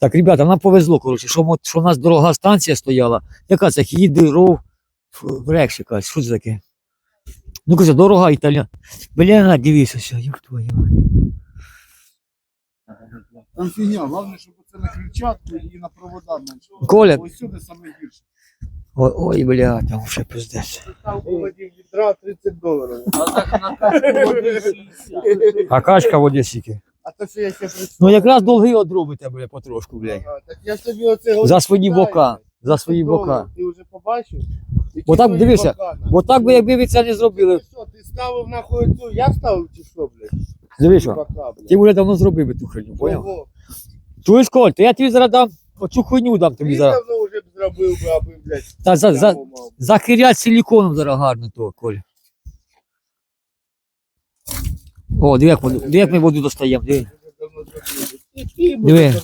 Так, ребята, нам повезло, коротше, що, мо- що у нас дорога станція стояла. Яка це хідеров Рекс якась, що це таке? Ну кажу, дорога італія. Бля, що, як твою. Там фігня, головне, щоб це на крильчатку і на провода менше. Коля. Ось сюди саме гірше. Ой, ой, бля, там ще пиздець. Там воді відра 30 доларів. А так на кашку води 60. А качка в Одесіки. А то що я ще представив. Ну якраз долги одробите, бля, потрошку, блядь. Ага, Так я собі оце За свої гадаю, бока. За свої долар, бока. Ти вже побачив? Які Бо так, твої дивися, бока, нахуй? Бо так би, якби ви це не зробили. Ти що, ти ставив нахуй цю, я ставив чи що, блядь? Дивись, що, Бока, блядь. ти вже давно зробив би ту херню, поняв? Ого. Чуєш, Коль, то я тобі зараз дам оцю хуйню дам тобі Ти зараз. давно вже б зробив би, аби, блядь, Та за, за, яму мав. захирять силіконом зараз гарно то, Коль. О, диви, як, воду- диви, як ми воду достаємо. Диви. Диви.